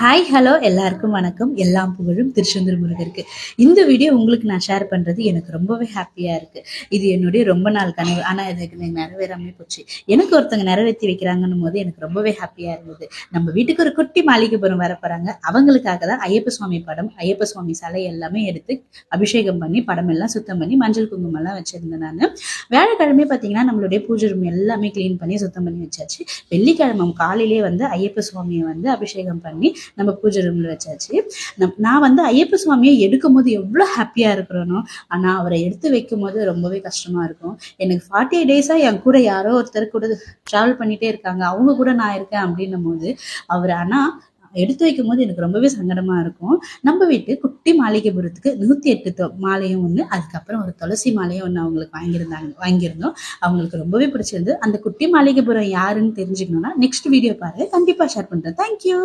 Hi hello எல்லாருக்கும் வணக்கம். எல்லாம் புகழும் திருச்செந்தூர் முருகருக்கு. இந்த வீடியோ உங்களுக்கு நான் ஷேர் பண்ணுறது எனக்கு ரொம்பவே ஹாப்பியாக இருக்குது இது என்னுடைய ரொம்ப நாள் கனவு. ஆனால் இதுக்கு எனக்கு நிறைவேறாமே போச்சு. எனக்கு ஒருத்தங்க நிறைவேற்றி வைக்கிறாங்கன்னும் போது எனக்கு ரொம்பவே ஹாப்பியாக இருந்தது. நம்ம வீட்டுக்கு ஒரு குட்டி மாளிகைபுரம் வரப்போகிறாங்க அவங்களுக்காக தான் ஐயப்ப சுவாமி படம் ஐயப்ப சுவாமி சிலை எல்லாமே எடுத்து அபிஷேகம் பண்ணி படம் எல்லாம் சுத்தம் பண்ணி மஞ்சள் குங்குமம்லாம் வச்சுருந்தேன் நான். வேலைக்கிழமை பார்த்தீங்கன்னா நம்மளுடைய பூஜை ரூம் எல்லாமே க்ளீன் பண்ணி சுத்தம் பண்ணி வச்சாச்சு. வெள்ளிக்கிழமை காலையிலே வந்து ஐயப்ப சுவாமியை வந்து அபிஷேகம் பண்ணி நம்ம பூஜை ரூமில் வச்சாச்சு. நம் நான் வந்து ஐயப்ப சுவாமியை எடுக்கும் போது எவ்வளோ ஹாப்பியாக இருக்கிறனோ ஆனால் அவரை எடுத்து வைக்கும் போது ரொம்பவே கஷ்டமாக இருக்கும். எனக்கு ஃபார்ட்டி எயிட் டேஸாக என் கூட யாரோ ஒருத்தர் கூட ட்ராவல் பண்ணிகிட்டே இருக்காங்க. அவங்க கூட நான் இருக்கேன் அப்படின்னும் போது அவர் ஆனால் எடுத்து வைக்கும் போது எனக்கு ரொம்பவே சங்கடமாக இருக்கும். நம்ம வீட்டு குட்டி மாளிகைபுரத்துக்கு நூற்றி எட்டு தொ மாலையும் ஒன்று அதுக்கப்புறம் ஒரு துளசி மாலையும் ஒன்று அவங்களுக்கு வாங்கியிருந்தாங்க வாங்கியிருந்தோம். அவங்களுக்கு ரொம்பவே பிடிச்சிருந்து அந்த குட்டி மாளிகைபுரம் யாருன்னு தெரிஞ்சுக்கணும்னா நெக்ஸ்ட் வீடியோ பாருங்கள் கண்டிப்பாக ஷேர் பண்ணுறேன் தேங்க்யூ